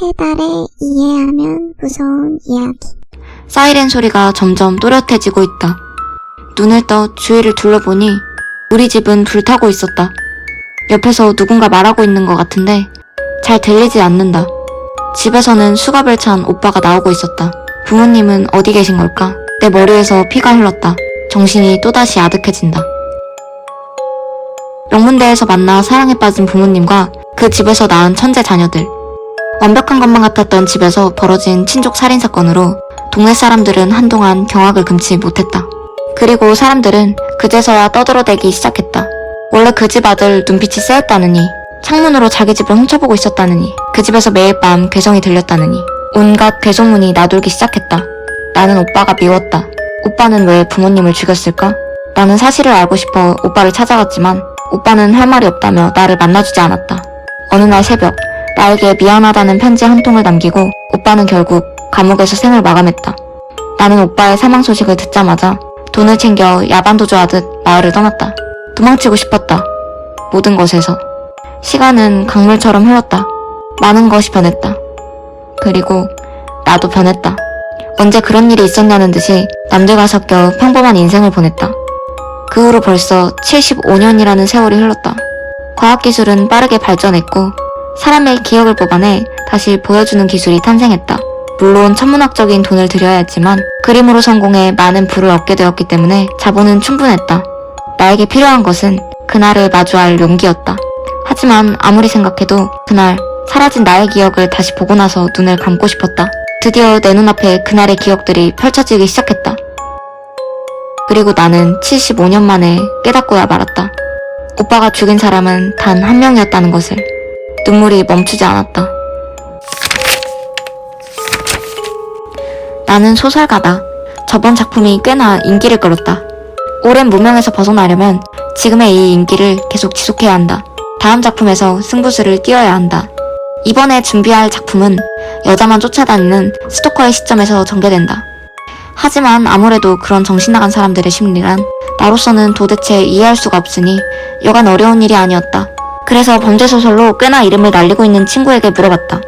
해달을 이해하면 무서운 이야기. 사이렌 소리가 점점 또렷해지고 있다. 눈을 떠 주위를 둘러보니 우리 집은 불타고 있었다. 옆에서 누군가 말하고 있는 것 같은데 잘 들리지 않는다. 집에서는 수갑을 찬 오빠가 나오고 있었다. 부모님은 어디 계신 걸까? 내 머리에서 피가 흘렀다. 정신이 또다시 아득해진다. 명문대에서 만나 사랑에 빠진 부모님과 그 집에서 낳은 천재 자녀들. 완벽한 것만 같았던 집에서 벌어진 친족 살인 사건으로 동네 사람들은 한동안 경악을 금치 못했다. 그리고 사람들은 그제서야 떠들어대기 시작했다. 원래 그 집 아들 눈빛이 쎄했다느니, 창문으로 자기 집을 훔쳐보고 있었다느니, 그 집에서 매일 밤 괴성이 들렸다느니, 온갖 괴소문이 나돌기 시작했다. 나는 오빠가 미웠다. 오빠는 왜 부모님을 죽였을까? 나는 사실을 알고 싶어 오빠를 찾아갔지만, 오빠는 할 말이 없다며 나를 만나주지 않았다. 어느 날 새벽, 나에게 미안하다는 편지 한 통을 남기고, 오빠는 결국 감옥에서 생을 마감했다. 나는 오빠의 사망 소식을 듣자마자 돈을 챙겨 야반도주하듯 마을을 떠났다. 도망치고 싶었다. 모든 것에서. 시간은 강물처럼 흘렀다. 많은 것이 변했다. 그리고 나도 변했다. 언제 그런 일이 있었냐는 듯이 남들과 섞여 평범한 인생을 보냈다. 그 후로 벌써 75년이라는 세월이 흘렀다. 과학기술은 빠르게 발전했고 사람의 기억을 뽑아내 다시 보여주는 기술이 탄생했다. 물론 천문학적인 돈을 들여야 했지만 그림으로 성공해 많은 부를 얻게 되었기 때문에 자본은 충분했다. 나에게 필요한 것은 그날을 마주할 용기였다. 하지만 아무리 생각해도 그날 사라진 나의 기억을 다시 보고 나서 눈을 감고 싶었다. 드디어 내 눈앞에 그날의 기억들이 펼쳐지기 시작했다. 그리고 나는 75년 만에 깨닫고야 말았다. 오빠가 죽인 사람은 단 한 명이었다는 것을. 눈물이 멈추지 않았다. 나는 소설가다. 저번 작품이 꽤나 인기를 끌었다. 오랜 무명에서 벗어나려면 지금의 이 인기를 계속 지속해야 한다. 다음 작품에서 승부수를 띄워야 한다. 이번에 준비할 작품은 여자만 쫓아다니는 스토커의 시점에서 전개된다. 하지만 아무래도 그런 정신 나간 사람들의 심리란 나로서는 도대체 이해할 수가 없으니 여간 어려운 일이 아니었다. 그래서 범죄 소설로 꽤나 이름을 날리고 있는 친구에게 물어봤다.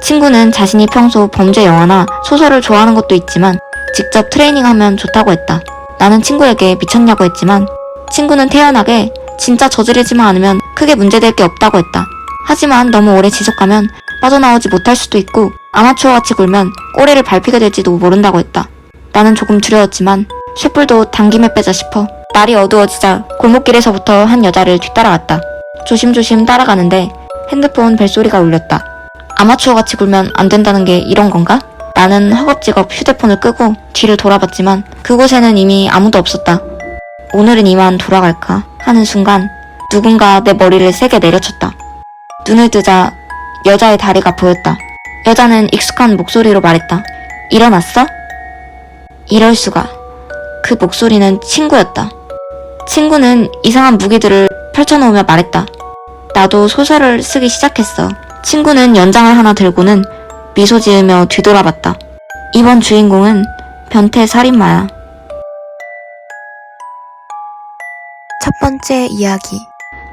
친구는 자신이 평소 범죄 영화나 소설을 좋아하는 것도 있지만 직접 트레이닝하면 좋다고 했다. 나는 친구에게 미쳤냐고 했지만 친구는 태연하게 진짜 저지르지만 않으면 크게 문제될 게 없다고 했다. 하지만 너무 오래 지속하면 빠져나오지 못할 수도 있고 아마추어같이 굴면 꼬리를 밟히게 될지도 모른다고 했다. 나는 조금 두려웠지만 쇳불도 당김에 빼자 싶어 날이 어두워지자 골목길에서부터 한 여자를 뒤따라갔다. 조심조심 따라가는데 핸드폰 벨소리가 울렸다. 아마추어같이 굴면 안 된다는 게 이런 건가? 나는 허겁지겁 휴대폰을 끄고 뒤를 돌아봤지만 그곳에는 이미 아무도 없었다. 오늘은 이만 돌아갈까 하는 순간 누군가 내 머리를 세게 내려쳤다. 눈을 뜨자 여자의 다리가 보였다. 여자는 익숙한 목소리로 말했다. 일어났어? 이럴 수가. 그 목소리는 친구였다. 친구는 이상한 무기들을 펼쳐놓으며 말했다. 나도 소설을 쓰기 시작했어. 친구는 연장을 하나 들고는 미소 지으며 뒤돌아봤다. 이번 주인공은 변태 살인마야. 첫 번째 이야기.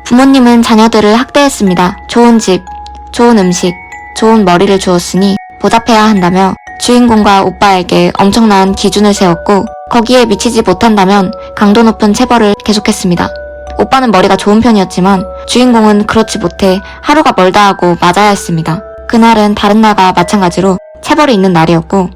부모님은 자녀들을 학대했습니다. 좋은 집, 좋은 음식, 좋은 머리를 주었으니 보답해야 한다며 주인공과 오빠에게 엄청난 기준을 세웠고 거기에 미치지 못한다면 강도 높은 체벌을 계속했습니다. 오빠는 머리가 좋은 편이었지만 주인공은 그렇지 못해 하루가 멀다 하고 맞아야 했습니다. 그날은 다른 날과 마찬가지로 체벌이 있는 날이었고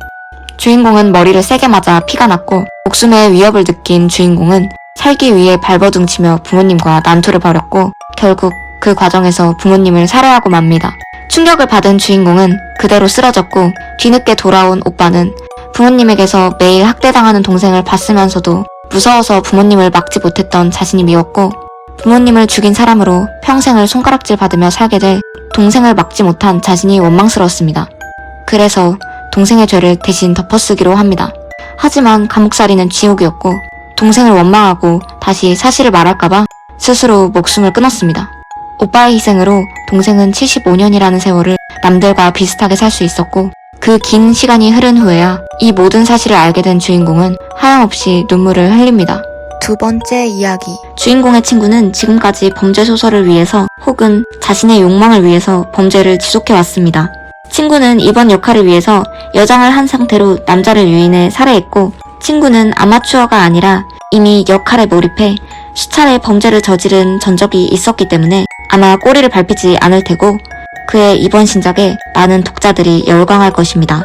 주인공은 머리를 세게 맞아 피가 났고 목숨의 위협을 느낀 주인공은 살기 위해 발버둥 치며 부모님과 난투를 벌였고 결국 그 과정에서 부모님을 살해하고 맙니다. 충격을 받은 주인공은 그대로 쓰러졌고 뒤늦게 돌아온 오빠는 부모님에게서 매일 학대당하는 동생을 봤으면서도 무서워서 부모님을 막지 못했던 자신이 미웠고 부모님을 죽인 사람으로 평생을 손가락질 받으며 살게 돼 동생을 막지 못한 자신이 원망스러웠습니다. 그래서 동생의 죄를 대신 덮어쓰기로 합니다. 하지만 감옥살이는 지옥이었고 동생을 원망하고 다시 사실을 말할까봐 스스로 목숨을 끊었습니다. 오빠의 희생으로 동생은 75년이라는 세월을 남들과 비슷하게 살 수 있었고 그 긴 시간이 흐른 후에야 이 모든 사실을 알게 된 주인공은 하염없이 눈물을 흘립니다. 두 번째 이야기. 주인공의 친구는 지금까지 범죄 소설을 위해서 혹은 자신의 욕망을 위해서 범죄를 지속해 왔습니다. 친구는 이번 역할을 위해서 여장을 한 상태로 남자를 유인해 살해했고 친구는 아마추어가 아니라 이미 역할에 몰입해 수차례 범죄를 저지른 전적이 있었기 때문에 아마 꼬리를 밟히지 않을 테고 그의 이번 신작에 많은 독자들이 열광할 것입니다.